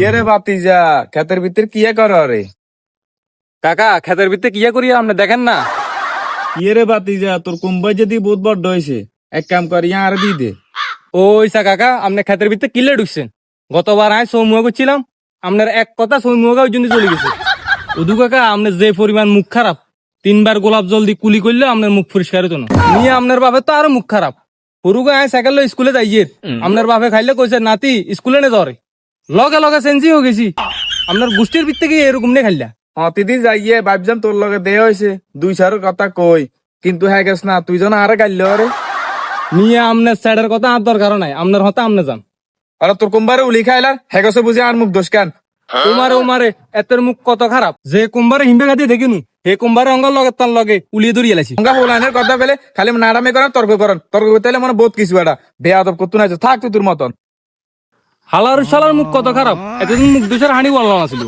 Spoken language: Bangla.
ইয়ে রে বাতিজা ক্ষেতের ভিতর কি কর রে? কাকা খেতের ভিতরে কিয়া করি আপনি দেখেন না? ইয়ে রে বাতিজা তোর কুম্বাই যদি বহুত বড় হয়েছে এক কাম কর ইয়া আর দি। দে ওইসা কাকা আপনি খেতের ভিতরে কিলে ঢুকছেন? গতবার আয় সৌমুয়া করছিলাম আপনার এক কথা সৌমুয়া ওই জন্য চলে গেছে। উদু কাকা আপনার যে পরিমাণ মুখ খারাপ তিনবার গোলাপ জল দিয়ে কুলি করলে আপনার মুখ পরিষ্কার হতো না। নিয়ে আপনার বাপে তো আরও মুখ খারাপ। সরুকে আয় সাইকেল স্কুলে যাইয়ে আপনার বাপে খাইলে কইছে নাতি স্কুলে নে ধরে লগে লগে চেঞ্জি হয়ে গেছি। আপনার গোষ্ঠীর ভিত্তি থেকে এরকম নে খাইলা? অতিথি যাইয়ে ভাবজাম তোর লগে দে হয়েছে দুই সারের কথা কই। কিন্তু হ্যাঁ গেছ না তুই জন আরে গাইল রে। নিয়ে আপনার সাইডের কথা আর দরকার নাই আপনার হতে আপনি যান। আর তোর কুম্বারে উলি খাইলার? হ্যাঁ গেছে বুঝি আর মুখ দোষ কেন তোমারে উমারে এতের মুখ কত খারাপ। যে কুম্বারে হিম্বে খাতে দেখিনু হে কুম্বারে অঙ্গল লগে তার লগে উলিয়ে ধরিয়ে লাইছি অঙ্গা ফুলানের কথা পেলে খালি নাড়ামি করেন তর্ক করেন। তর্ক করতে হলে মানে বহুত কিছু এটা বেয়াদব করতে না থাক তুই তোর মতন। হালার শালার মুখ কত খারাপ? এতদিন মুখ দোষের হাঁড়ি বললাম আসলো